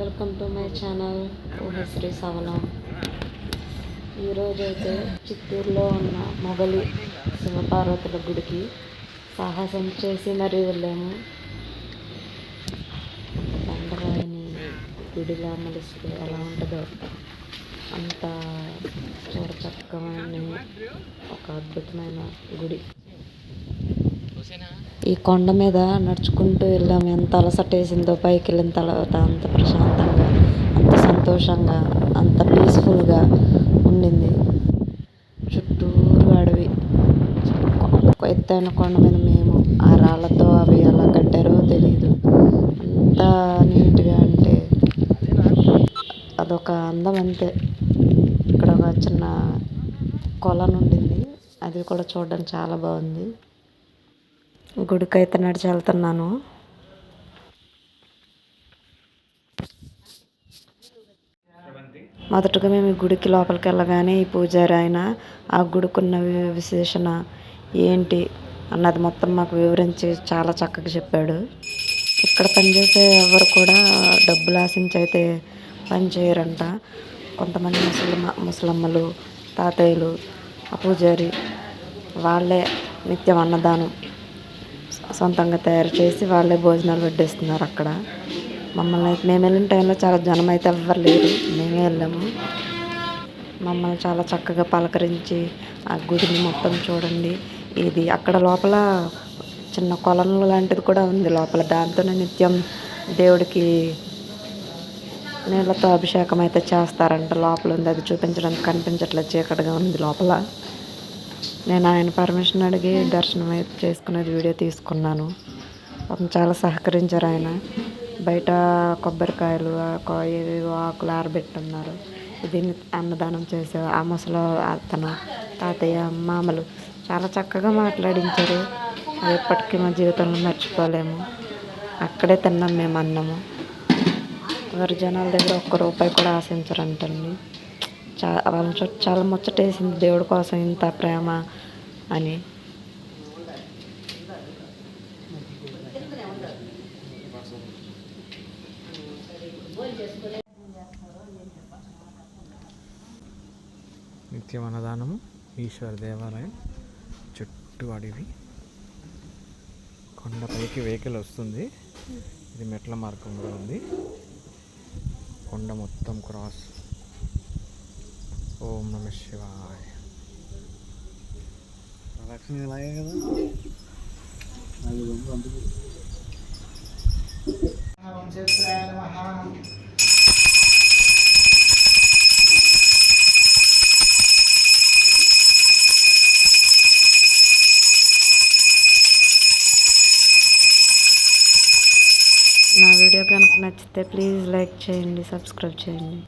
Welcome to my channel Oohasri సవలం ఈరోజైతే చిత్తూరులో ఉన్న మొగలి శివపార్వతుల గుడికి సాహసం చేసి మరీ వెళ్ళాము. బండరాయిని గుడిలా మలిస్తే ఎలా ఉంటుందో అంత చూడచక్కమైన ఒక అద్భుతమైన గుడి. ఈ కొండ మీద నడుచుకుంటూ వెళ్ళాము ఎంత అలసట వేసిందో పైకి వెళ్ళిన తర్వాత అంత ప్రశాంతంగా అంత సంతోషంగా అంత పీస్ఫుల్గా ఉండింది. చుట్టూరు అడవి. ఒక ఎత్తైన కొండ మీద మేము ఆ రాళ్ళతో అవి ఎలా కట్టారో తెలియదు అంత నీట్గా అంటే అదొక అందం అంతే. ఇక్కడ ఒక చిన్న కొలను ఉండింది. అది కూడా చూడడానికి చాలా బాగుంది. గుడికైతే నడిచి వెళ్తున్నాను మొదటగా మేము ఈ గుడికి లోపలికి వెళ్ళగానే ఈ పూజారి ఆయన ఆ గుడికున్న విశేషణ ఏంటి అన్నది మొత్తం మాకు వివరించి చాలా చక్కగా చెప్పాడు. ఇక్కడ పనిచేసే ఎవరు కూడా డబ్బులు ఆశించి అయితే పని చేయరంట. కొంతమంది ముసలమ్మ ముసలమ్మలు తాతయ్యలు ఆ పూజారి వాళ్ళే నిత్యం అన్నదానం సొంతంగా తయారు చేసి వాళ్ళే భోజనాలు వడ్డిస్తున్నారు అక్కడ. మమ్మల్ని అయితే మేము వెళ్ళిన టైంలో చాలా జనం అయితే ఎవ్వరు లేరు మేమే వెళ్ళాము. మమ్మల్ని చాలా చక్కగా పలకరించి ఆ గుడిని మొత్తం చూడండి. ఇది అక్కడ లోపల చిన్న కొలను లాంటిది కూడా ఉంది. లోపల దాంతోనే నిత్యం దేవుడికి నీళ్ళతో అభిషేకం అయితే చేస్తారంట. లోపల ఉంది. అది చూపించడానికి కనిపించట్లేదు. చీకటిగా ఉంది లోపల. నేను ఆయన పర్మిషన్ అడిగి దర్శనం అయితే చేసుకునేది వీడియో తీసుకున్నాను. పాపం చాలా సహకరించారు ఆయన. బయట కొబ్బరికాయలు ఏవేవో ఆకులు ఆరబెట్టున్నారు. దీన్ని అన్నదానం చేసే ఆ ముసలో అతను తాతయ్య మామలు చాలా చక్కగా మాట్లాడించారు. ఎప్పటికీ మా జీవితంలో మర్చిపోలేము. అక్కడే తిన్నాం మేము అన్నము. ఎవరి జనాల దగ్గర ఒక్క రూపాయి కూడా ఆశించరంటండి. చా వాళ్ళని చూసి చాలా ముచ్చటేసింది దేవుడి కోసం ఇంత ప్రేమ అని. నిత్యం అన్నదానము ఈశ్వర దేవాలయం చుట్టూ అడవి. కొండపైకి వెహికల్ వస్తుంది. ఇది మెట్ల మార్గంలో ఉంది. కొండ మొత్తం క్రాస్ ఓం నమ శివాయ. ప్రదక్షిణ ఇలాగే కదా నా వీడియో కనుక నచ్చితే ప్లీజ్ లైక్ చేయండి సబ్స్క్రైబ్ చేయండి.